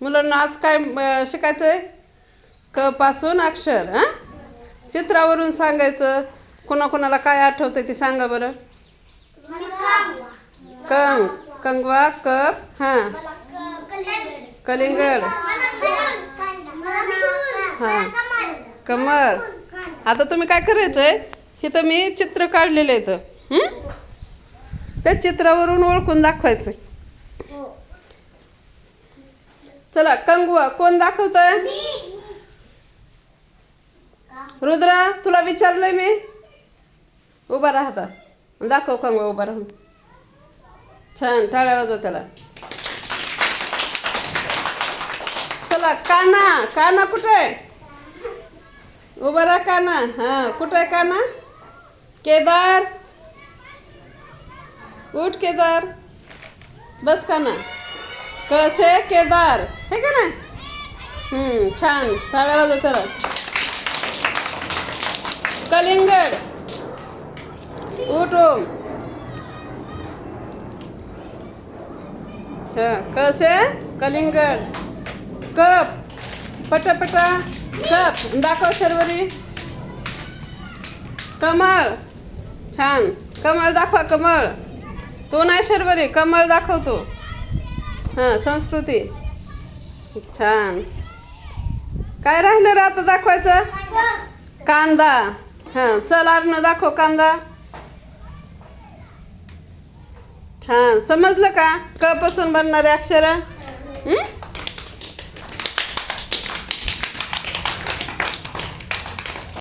मुलांना आज काय शिकायचं आहे क पासून अक्षर हां? चित्रावरून सांगायचं. कोणाकोणाला काय आठवतं ते सांगा बरं. कंग कंगवा कप हां. कलिंगड. हां. कमर आता तुम्ही काय करायचं आहे इथं मी चित्र काढलेलं आहे इथं. त्या चित्रावरून ओळखून दाखवायचं चला कंगवा कोण दाखवतंय? रुद्रा तुला विचारलंय मी? उभा राहता दाखव कंगवा उभा राहून. छान टाळ्या वाजव त्याला. चला काना काना कुठे? आहे उभा राहा काना. हां कुठे आहे काना? केदार? उठ केदार. बस काना कसे केदार. हे का ना? हम्म, छान. टाळ्या वाजत कलिंगड. उठ ओम. हां कसे कलिंगड. कप. पटापटा. कप. दाखव शर्वरी. कमळ. छान. कमळ दाखवा कमळ. तो नाही शर्वरी कमळ दाखवतो. हां संस्कृती. छान. काय राहिलं रे आता दाखवायचं? कांदा. हां चल आरण दाखव कांदा. छान. समजलं का? क पासून बनणारे अक्षर?